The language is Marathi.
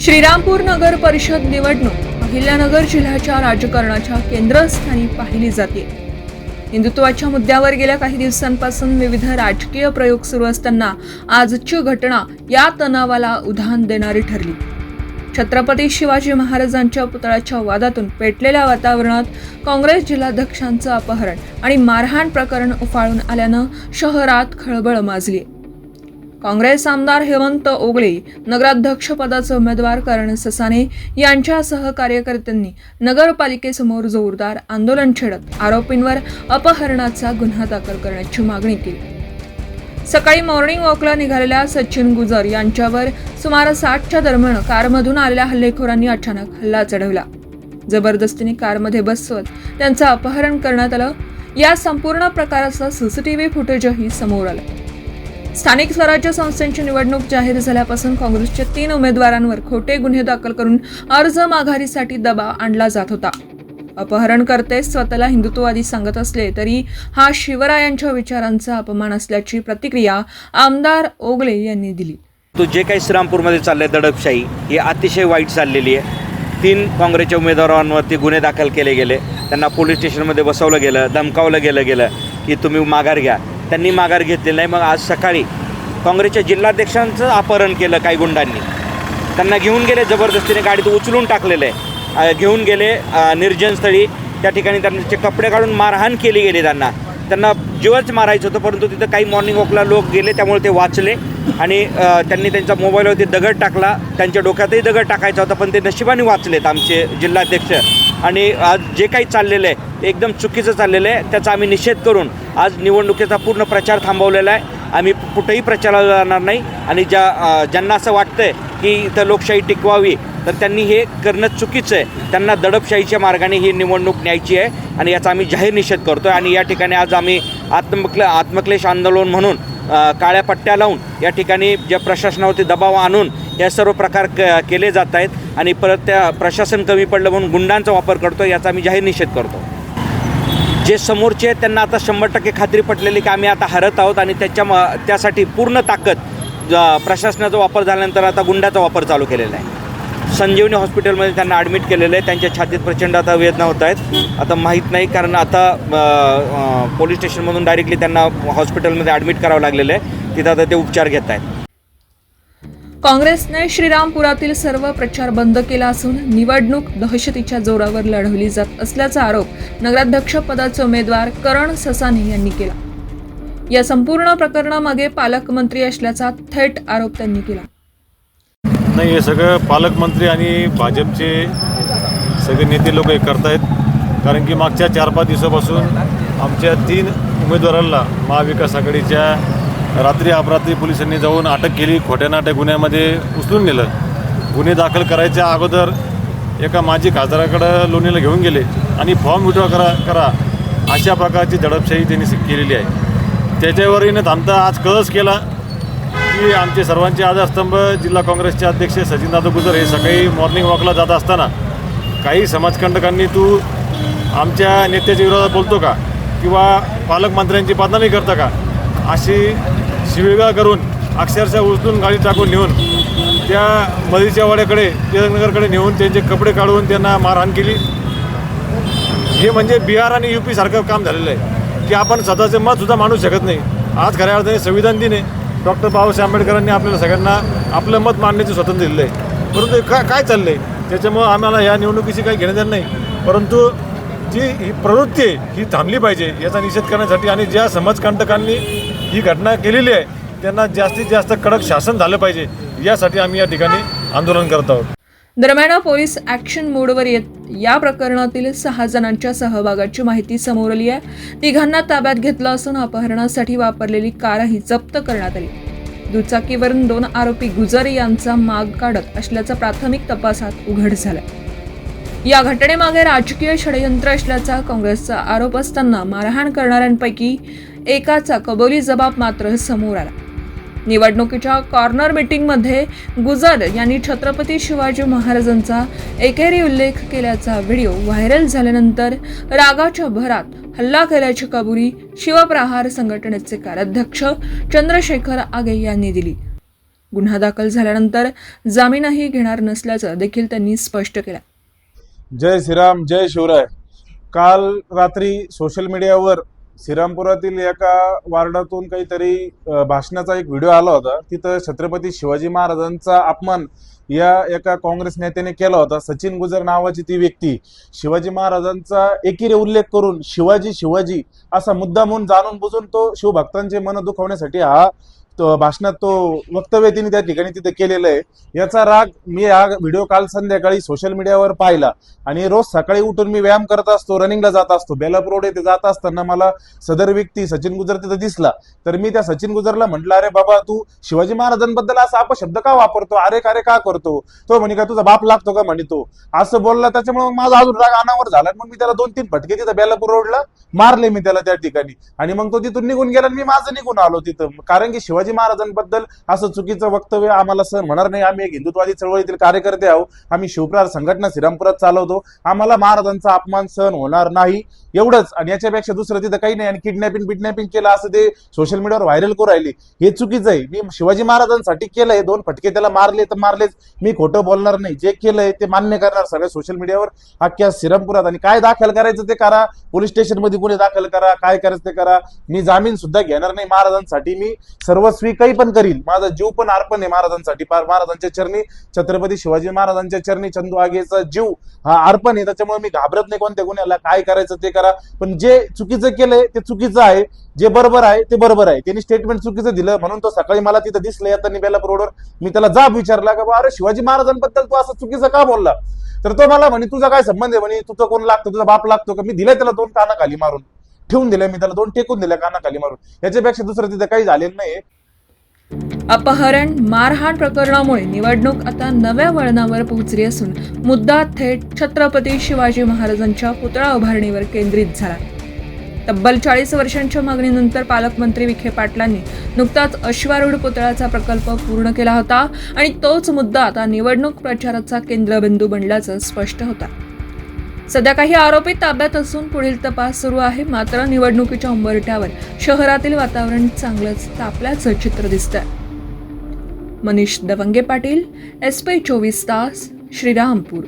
श्रीरामपूर नगर परिषद निवडणूक अहिल्यानगर जिल्ह्याच्या राजकारणाच्या केंद्रस्थानी पाहिली जाते. हिंदुत्वाच्या मुद्द्यावर गेल्या काही दिवसांपासून विविध राजकीय प्रयोग सुरू असताना आजची घटना या तणावाला उधाण देणारी ठरली. छत्रपती शिवाजी महाराजांच्या पुतळ्याच्या वादातून पेटलेल्या वातावरणात काँग्रेस जिल्हाध्यक्षांचं अपहरण आणि मारहाण प्रकरण उफाळून आल्यानं शहरात खळबळ माजली. काँग्रेस आमदार हेमंत ओगळे नगराध्यक्षपदाचे उमेदवार करण ससाने यांच्यासह कार्यकर्त्यांनी नगरपालिकेसमोर जोरदार आंदोलन छेडत आरोपींवर अपहरणाचा गुन्हा दाखल करण्याची मागणी केली. सकाळी मॉर्निंग वॉकला निघालेल्या सचिन गुजर यांच्यावर सुमारे साठच्या दरम्यान कारमधून आलेल्या हल्लेखोरांनी अचानक हल्ला चढवला. जबरदस्तीने कारमध्ये बसवत त्यांचं अपहरण करण्यात आलं. या संपूर्ण प्रकाराचं सीसीटीव्ही फुटेजही समोर आलं. स्थानिक स्वराज्य संस्थांची निवडणूक जाहीर झाल्यापासून काँग्रेसच्या तीन उमेदवारांवर खोटे गुन्हे दाखल करून अर्ज माघारीसाठी दबाव आणला जात होता. अपहरणकर्ते स्वतःला हिंदुत्ववादी सांगत असले तरी हा शिवरायांच्या विचारांचा अपमान असल्याची प्रतिक्रिया आमदार ओगले यांनी दिली. तो जे काही श्रीरामपूरमध्ये चाललं आहे दडपशाही ही अतिशय वाईट चाललेली आहे. तीन काँग्रेसच्या उमेदवारांवरती गुन्हे दाखल केले गेले. त्यांना पोलीस स्टेशनमध्ये बसवलं गेलं धमकावलं गेलं गेलं की तुम्ही माघार घ्या. त्यांनी माघार घेतलेली नाही मग आज सकाळी काँग्रेसच्या जिल्हाध्यक्षांचं अपहरण केलं काही गुंडांनी. त्यांना घेऊन गेले जबरदस्तीने गाडीत उचलून टाकलेलं आहे. घेऊन गेले निर्जनस्थळी त्या ठिकाणी त्यांचे कपडे काढून मारहाण केली गेली त्यांना. त्यांना जीवच मारायचं होतं परंतु तिथं काही मॉर्निंग वॉकला लोक गेले त्यामुळे ते वाचले. आणि त्यांनी त्यांच्या मोबाईलवरती दगड टाकला. त्यांच्या डोक्यातही दगड टाकायचा होता पण ते नशिबाने वाचलेत आमचे जिल्हाध्यक्ष. आणि आज जे काही चाललेलं आहे ते एकदम चुकीचं चाललेलं आहे. त्याचा आम्ही निषेध करून आज निवडणुकीचा पूर्ण प्रचार थांबवलेला आहे. आम्ही कुठेही प्रचाराला जाणार नाही. आणि ज्या ज्यांना असं वाटतंय की इथं लोकशाही टिकवावी तर त्यांनी हे करणं चुकीचं आहे. त्यांना दडपशाहीच्या मार्गाने ही निवडणूक न्यायची आहे. आणि याचा आम्ही जाहीर निषेध करतो आहे आणि या ठिकाणी आज आम्ही आत्मक्ले आत्मक्लेश आंदोलन म्हणून काळ्या पट्ट्या लावून या ठिकाणी ज्या प्रशासनावरती दबाव आणून हे सर्व प्रकार क केले जात आहेत आणि परत त्या प्रशासन कमी पडलं म्हणून गुंडांचा वापर करतो याचा आम्ही जाहीर निषेध करतो. जे समोरचे आहेत त्यांना आता शंभर टक्के खात्री पटलेली की आम्ही आता हरत आहोत आणि त्याच्या म त्यासाठी पूर्ण ताकद प्रशासनाचा वापर झाल्यानंतर आता गुंडाचा वापर चालू केलेला आहे. संजीवनी हॉस्पिटलमध्ये त्यांना ॲडमिट केलेलं आहे. त्यांच्या छातीत प्रचंड आता वेदना होत आहेत. आता माहीत नाही कारण आता पोलीस स्टेशनमधून डायरेक्टली त्यांना हॉस्पिटलमध्ये ॲडमिट करावं लागलेलं आहे. तिथं आता ते उपचार घेत आहेत. काँग्रेसने श्रीरामपुरातील सर्व प्रचार बंद केला असून निवडणूक दहशतीच्या जोरावर लढवली जात असल्याचा आरोप नगराध्यक्ष पदाचे उमेदवार करण ससाने यांनी केला. या संपूर्ण प्रकरणामागे पालकमंत्री असल्याचा थेट आरोप त्यांनी केला. नाही हे सगळं पालकमंत्री आणि भाजपचे सगळे नेते लोक हे करतायत. कारण की मागच्या चार पाच दिवसापासून आमच्या तीन उमेदवारांना महाविकास आघाडीच्या रात्री अपरात्री पोलिसांनी जाऊन अटक केली खोट्या नाट्या गुन्ह्यामध्ये उचलून नेलं. गुन्हे दाखल करायच्या अगोदर एका माजी खासदाराकडं लोणीला घेऊन गेले आणि फॉर्म विड्रॉ करा करा अशा प्रकारची दडपशाही त्यांनी केलेली आहे. त्याच्यावरही न थांबता आज कळस केला. की आमचे सर्वांचे आधारस्तंभ जिल्हा काँग्रेसचे अध्यक्ष सचिनदादा गुजर हे सकाळी मॉर्निंग वॉकला जात असताना काही समाजकंटकांनी तू आमच्या नेत्याच्या विरोधात बोलतो का? किंवा पालकमंत्र्यांची बदनामी करता का? अशी शिवेगा करून अक्षरशः उचलून गाडी टाकून नेऊन त्या मदीच्या वाड्याकडे टिळकनगरकडे नेऊन त्यांचे कपडे काढून त्यांना मारहाण केली. हे म्हणजे बिहार आणि यू सारखं काम झालेलं आहे. की आपण स्वतःचे मतसुद्धा मानू मांडू शकत नाही. आज खऱ्या अर्थाने संविधान दिन आहे. डॉक्टर बाबासाहेब आंबेडकरांनी आपल्याला सगळ्यांना आपलं मत मांडण्याचे स्वातंत्र्य दिलं आहे. परंतु काय काय चाललं आहे त्याच्यामुळं आम्हाला या निवडणुकीशी काही घेणं देणं नाही. परंतु जी ही प्रवृत्ती आहे ही थांबली पाहिजे याचा निषेध करण्यासाठी आणि ज्या समाजकंटकांनी ही घटना केलेली आहे त्यांना जास्तीत जास्त कडक शासन झालं पाहिजे यासाठी आम्ही या ठिकाणी आंदोलन करत आहोत. दरम्यान पोलीस ॲक्शन मोडवर येत. या प्रकरणातील सहा जणांच्या सहभागाची माहिती समोर आली आहे. तिघांना ताब्यात घेतलं असून अपहरणासाठी वापरलेली कारही जप्त करण्यात आली. दुचाकीवरून दोन आरोपी गुजर यांचा माग काढत असल्याचा प्राथमिक तपासात उघड झालंय. या घटनेमागे राजकीय षडयंत्र असल्याचा काँग्रेसचा आरोप असताना मारहाण करणाऱ्यांपैकी एकाचा कबोली जबाब मात्र समोर आला. निवडणुकीच्या कॉर्नर मिटिंगमध्ये गुजर यांनी छत्रपती शिवाजी महाराजांचा एकेरी उल्लेख केल्याचा व्हिडिओ व्हायरल झाल्यानंतर रागाच्या भरात हल्ला केल्याची कबुली शिवप्रहार संघटनेचे कार्याध्यक्ष चंद्रशेखर आगे यांनी दिली. गुन्हा दाखल झाल्यानंतर जामीनही घेणार नसल्याचं देखील त्यांनी स्पष्ट केलं. जय श्रीराम जय शिवराय. काल रात्री सोशल मीडियावर श्रीरामपुरातील एका वार्डातून काहीतरी भाषणाचा एक व्हिडिओ आला होता. तिथं छत्रपती शिवाजी महाराजांचा अपमान या एका काँग्रेस नेत्याने केला होता. सचिन गुजर नावाची ती व्यक्ती शिवाजी महाराजांचा एकीरे उल्लेख करून शिवाजी शिवाजी असा मुद्दा म्हणून जाणून बुजून तो शिवभक्तांचे मन दुखवण्यासाठी हा भाषणात तो वक्तव्य तिने त्या ठिकाणी तिथे केलेलं आहे. याचा राग मी हा व्हिडिओ काल संध्याकाळी सोशल मीडियावर पाहिला. आणि रोज सकाळी उठून मी व्यायाम करत असतो रनिंगला जात असतो. बेलापूर रोड येथे जात असताना मला सदर व्यक्ती सचिन गुजर तिथं दिसला. तर मी त्या सचिन गुजरला म्हटलं अरे बाबा तू शिवाजी महाराजांबद्दल असा अपशब्द का वापरतो? अरे का रे का करतो? तो म्हणे का तुझा बाप लागतो का? म्हणे तो. असं बोलला त्याच्यामुळे माझा अजून राग अनावर झाला मग मी त्याला दोन तीन फटके तिथं बेलापूर रोडला मारले मी त्याला त्या ठिकाणी. आणि मग तो तिथून निघून गेला आणि मी माझं निघून आलो तिथं. कारण की शिवाजी महाराजांबद्दल असं चुकीचं वक्तव्य आम्हाला सहन होणार नाही. आम्ही एक हिंदुत्वादी चळवळीतील कार्यकर्ते आहोत. आम्ही शिवप्रहार संघटना श्रीरामपुरात चालवतो. आम्हाला महाराजांचा अपमान सहन होणार नाही. एवढंच. आणि याच्यापेक्षा दुसरं तिथं काही नाही. आणि किडनॅपिंग बिडनॅपिंग केलं असं ते सोशल मीडियावर व्हायरल करू राहिली. हे चुकीचं आहे. मी शिवाजी महाराजांसाठी केलंय. दोन फटके त्याला मारले तर मारलेच. मी खोटं बोलणार नाही. जे केलंय ते मान्य करणार सगळ्या सोशल मीडियावर. अख्ख्या श्रीरामपुरात. आणि काय दाखल करायचं ते करा. पोलीस स्टेशनमध्ये गुन्हे दाखल करा. काय करायचं ते करा. मी जामीन सुद्धा घेणार नाही. महाराजांसाठी मी सर्वस्वी काही पण करील. माझा जीव पण अर्पण आहे महाराजांसाठी. महाराजांच्या चरणी छत्रपती शिवाजी महाराजांच्या चरणी चंदू आगेचा जीव हा अर्पण आहे. त्याच्यामुळे मी घाबरत नाही कोणत्या गुन्ह्याला. काय करायचं ते करा. पण जे चुकीचं केलंय ते चुकीचं आहे. जे बरोबर आहे ते बरोबर आहे. त्यांनी स्टेटमेंट चुकीचं दिलं. म्हणून तो सकाळी मला तिथं दिसलं येताना बेलापूर रोडवर. मी त्याला जाब विचारला का अरे शिवाजी महाराजांबद्दल तू असं चुकीचं का बोलला? तर तो मला म्हणे तुझा काय संबंध आहे? म्हणे तुझं कोण लागतो? तुझा बाप लागतो का? मी दिलाय त्याला दोन कानाखाली मारून. ठेवून दिलंय मी त्याला दोन टेकून दिल्या कानाखाली मारून. याच्यापेक्षा दुसरं तिथं काही झालेलं नाही अपहरण मारहाण प्रकरणामुळे निवडणूक आता नव्या वळणावर पोहोचली असून मुद्दा थेट छत्रपती शिवाजी महाराजांच्या पुतळा उभारणीवर केंद्रित झाला. तब्बल चाळीस वर्षांच्या मागणीनंतर पालकमंत्री विखे पाटलांनी नुकताच अश्वारूढ पुतळ्याचा प्रकल्प पूर्ण केला होता आणि तोच मुद्दा आता निवडणूक प्रचाराचा केंद्रबिंदू बनल्याचं स्पष्ट होता. सध्या काही आरोपी ताब्यात असून पुढील तपास सुरू आहे मात्र निवडणुकीच्या उंबरठ्यावर शहरातील वातावरण चांगलंच तापल्याचं चित्र दिसतं मनीष दवंगे पाटील एस पी चोवीस तास श्रीरामपूर.